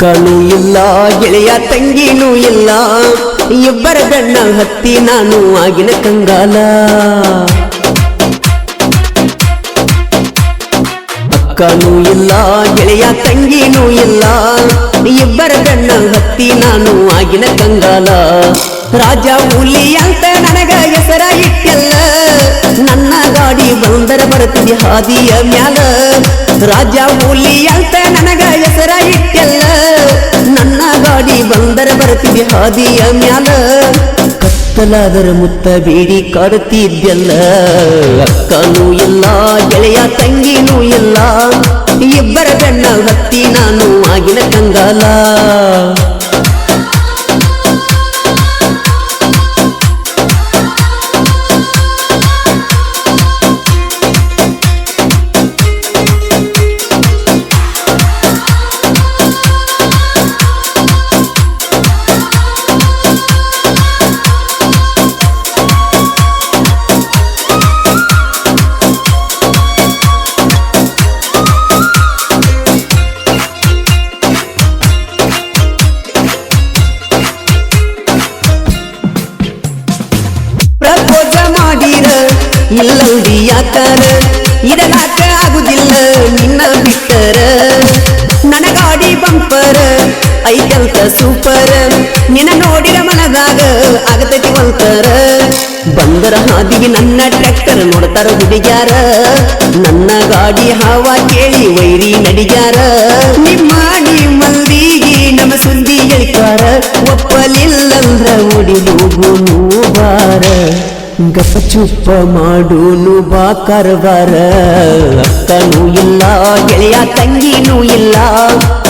ಅಕ್ಕನೂ ಇಲ್ಲ, ಗೆಳೆಯ ತಂಗಿನೂ ಇಲ್ಲ. ಇಬ್ಬರ ಗಣ್ಣ ಹತ್ತಿ ನಾನು ಆಗಿನ ಕಂಗಾಲ. ಅಕ್ಕನೂ ಇಲ್ಲ, ಗೆಳೆಯ ತಂಗಿನೂ ಇಲ್ಲ. ಇಬ್ಬರ ಗಣ್ಣ ಹತ್ತಿ ನಾನು ಆಗಿನ ಕಂಗಾಲ. ರಾಜ ಹುಲಿ ಅಂತ ನನಗ ಹೆಸರ ನನ್ನ ಗಾಡಿ ಬಂದರ ಬರುತ್ತಿದೆ ಹಾದಿಯ ಮ್ಯಾಲ. ರಾಜ ಹುಲಿ ಅಂತ ನನಗ ಬರುತ್ತಿದೆ ಹಾದಿಯ ಮ್ಯಾಲ ಕತ್ತಲಾದರ ಮುತ್ತ ಬೇಡಿ ಕಾಡುತ್ತಿದ್ದೆಲ್ಲ. ಅಕ್ಕನೂ ಇಲ್ಲ, ಗೆಳೆಯ ತಂಗಿನೂ ಇಲ್ಲ. ಇಬ್ಬರ ಬೆಣ್ಣ ಹತ್ತಿ ನಾನು ಆಗಿನ ಕಂಗಾಲ ಇರಲಾಕ ಆಗುದಿಲ್ಲ, ನಿನ್ನ ಬಿಟ್ಟರ. ನನ್ನ ಗಾಡಿ ಬಂಪರ ಐತಂತ ಸೂಪರ್. ನಿನ್ನ ನೋಡಿರ ಮನದಾಗ ಆಗತೈತಿ ಒಂತರ ಬಂದರ ಹಾದಿಗೆ ನನ್ನ ಟ್ರ್ಯಾಕ್ಟರ್ ನೋಡ್ತಾರ ಹುಡುಗ್ಯಾರ. ನನ್ನ ಗಾಡಿ ಹಾವ ಕೇಳಿ ವೈರಿ ನಡಿಗ್ಯಾರ. ನಿಮ್ಮ ನಿಮ್ಮಲ್ಲಿಗೆ ನಮ್ಮ ಸುದ್ದಿ ಹೇಳ್ತಾರ, ಒಪ್ಪಲಿಲ್ಲಂದ್ರ ಓಡಿ ಹೋಗು ಬಾರ ಗಪ ಚುಪ್ಪ ಮಾಡೂನು ಬಾ ಕರ್ವರ. ಅಕ್ಕನೂ ಇಲ್ಲ, ಗೆಳೆಯ ತಂಗಿನೂ ಇಲ್ಲ.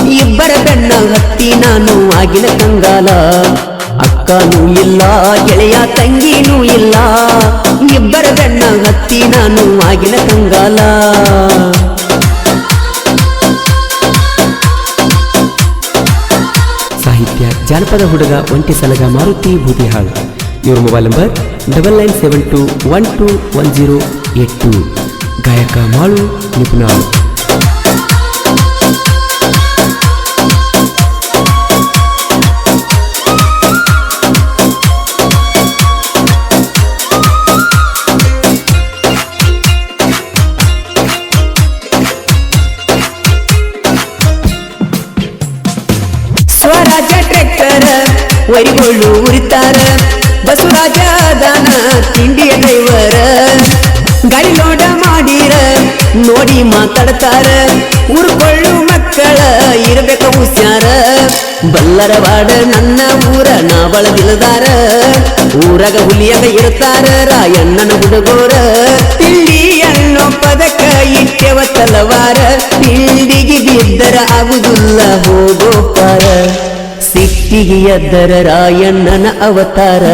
ಇಬ್ಬರ ಬೆನ್ನ ಹತ್ತಿ ನಾನು ಆಗಿನ ಕಂಗಾಲ. ಅಕ್ಕನೂ ಇಲ್ಲ, ಗೆಳೆಯ ತಂಗಿನೂ ಇಲ್ಲ. ಇಬ್ಬರ ಬೆನ್ನ ಹತ್ತಿ ನಾನು ಆಗಿನ ಕಂಗಾಲ. ಸಾಹಿತ್ಯ ಜಾನಪದ ಹುಡುಗ ಒಂಟಿ ಸಲಗ ಮಾರುತಿ ಬೂದಿಹಾಳ್. ಇವ್ರ mobile number double nine seven two one two one zero eight two ಗಾಯಕ ಮಾಳು ನಿಪುಣಾಳು ಬಲ್ಲರವಾಡ ನನ್ನ ಊರ ನಾ ಬಳದಿಲ್ಲದಾರ ಊರಾಗ ಹುಲಿಯಾಗ ಇರ್ತಾರ ರಾಯಣ್ಣನ ಹುಡುಗೋರ. ತಿಂಡಿ ಅನ್ನೋ ಪದಕ ಇಟ್ಟೆವ ತಲವಾರ. ತಿಂಡಿಗೆ ಬಿದ್ದರ ಆಗುದಿಲ್ಲ ಹೋಗೋ ಸಿಟ್ಟಿಗೆ ಎದ್ದರ ರಾಯಣ್ಣನ ಅವತಾರ.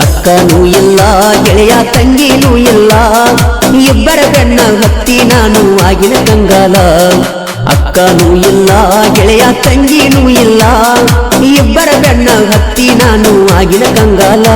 ಅಕ್ಕನೂ ಇಲ್ಲ, ಗೆಳೆಯ ತಂಗಿನೂ ಇಲ್ಲ. ಇಬ್ಬರ ಬೆನ್ನ ಹತ್ತಿ ನಾನು ಆಗಿನ ಕಂಗಾಲ. ಅಕ್ಕನೂ ಇಲ್ಲ ಗೆಳೆಯ ತಂಗಿನೂ ಇಲ್ಲ ಇಬ್ಬರ ಬೆನ್ನ ಹತ್ತಿ ನಾನು ಆಗಿನ ಕಂಗಾಲ.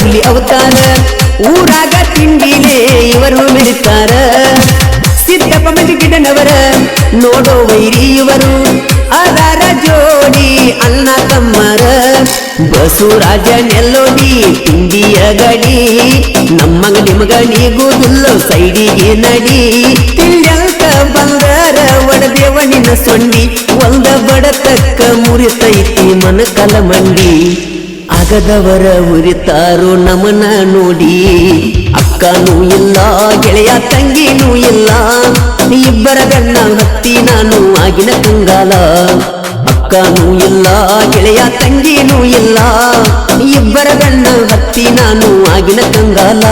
ಹುಲಿ ಅವತಾರ, ಊರಾಗ ತಿಂಡಿಲೇ ಇವರು ಮೆರಿತಾರ ಸಿದ್ದಪ್ಪ ಗಿಡನವರ ನೋಡೋ ವೈರಿ ಇವರು ಅದರ ಜೋಡಿ ಅಣ್ಣ ತಮ್ಮರ. ಬಸವರಾಜ ನೆಲ್ಲೋಡಿ ತಿಂಡಿಯ ಗಡಿ, ನಮ್ಮಗ ನಿಮಗ ನೀಗುದಿಲ್ಲ ಸೈಡಿಗೆ ನಡಿ. ತಿಂಡ್ಯಂತ ಬಂದರ ಒಡದೇವನಿನ ಸೊಂಡಿ, ಒಂದ ಬಡತಕ್ಕ ಮುರಿತೈತಿ ಮನ ಮಂಡಿ. ಅಗದವರ ಉರಿತಾರೋ ನಮನ ನೋಡಿ. ಅಕ್ಕನೂ ಇಲ್ಲ, ಗೆಳೆಯ ತಂಗಿನೂ ಇಲ್ಲ. ಇಬ್ಬರ ಬೆನ್ನ ಹತ್ತಿ ನಾನು ಆಗಿನ ಕಂಗಾಲ. ಅಕ್ಕನೂ ಇಲ್ಲ, ಗೆಳೆಯ ತಂಗಿನೂ ಇಲ್ಲ. ಇಬ್ಬರ ಹತ್ತಿ ಹತ್ತಿ ನಾನು ಆಗಿನ ಕಂಗಾಲ.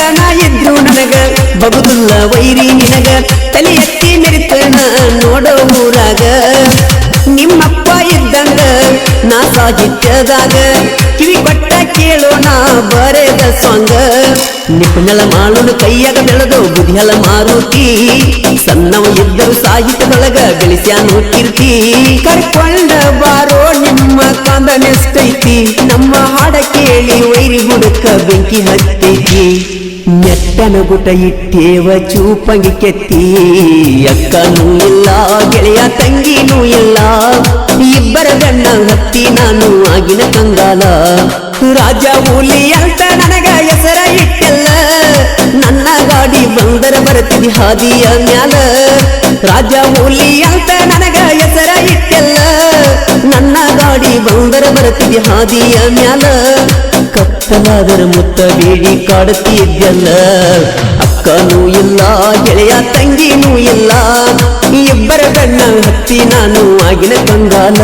ಬಡತನ ಇದ್ರು ನನಗ. ಬಗುದುಲ್ಲ ವೈರಿ ನಿನಗ. ತಲೆ ಎತ್ತಿ ಮೆರಿತನ ನೋಡೋ ಊರಾಗ. ನಿಮ್ಮಪ್ಪ ಇದ್ದಂಗ ನಾ ಸಾಹಿತ್ಯದಾಗ. ಕಿವಿ ಕೊಟ್ಟ ಕೇಳೋ ನಾ ಬರೆದ ಸಾಂಗ ನಿಪುಣಲ ಮಾಳುನು ಕೈಯಾಗ ಬೆಳೆದು ಬುದ್ಧಿಯಲ ಮಾರುತಿ ಸಣ್ಣವ ಇದ್ದರು ಸಾಹಿತ್ಯದೊಳಗ ಗಳಿಸ್ಯಾನು ಕೀರ್ತಿ ಕರ್ಕೊಂಡ ಬಾರೋ ನಿಮ್ಮ ಕಾಂದನೆಷ್ಟೈತಿ ನಮ್ಮ ಹಾಡ ಕೇಳಿ ವೈರಿ ಹುಡುಕ ಬೆಂಕಿ ಹತ್ತೈತಿ. ನೆಟ್ಟನ ಗುಟ ಇಟ್ಟೇವ ಚೂಪಂಗಿ ಕೆತ್ತಿ. ಅಕ್ಕನೂ ಇಲ್ಲ, ಗೆಳೆಯ ತಂಗಿನೂ ಇಲ್ಲ. ಇಬ್ಬರ ಗಣ್ಣ ಹತ್ತಿ ನಾನು ಆಗಿನ ಕಂಗಾಲ. ರಾಜ ಹುಲಿ ಅಂತ ನನಗ ಹೆಸರ ಇಟ್ಟಲ್ಲ. ನನ್ನ ಗಾಡಿ ಬಂದರ ಬರುತ್ತಿದೆ ಹಾದಿಯ ಮ್ಯಾಲ. ರಾಜ ಹುಲಿ ಅಂತ ನನಗ ಹೆಸರ ಇಟ್ಟಲ್ಲ. ನನ್ನ ಗಾಡಿ ಬಂದರ ಬರುತ್ತಿದೆ ಹಾದಿಯ ಮ್ಯಾಲ. ಕತ್ತಲಾದರ ಮುತ್ತ ಬೇಡಿ ಕಾಡುತ್ತಿದ್ದಲ್ಲ. ಅಕ್ಕನೂ ಇಲ್ಲ, ಗೆಳೆಯ ತಂಗಿನೂ ಇಲ್ಲ. ಇಬ್ಬರ ಕಣ್ಣ ಹತ್ತಿ ನಾನು ಆಗಿನ ಕಂಗಾಲ.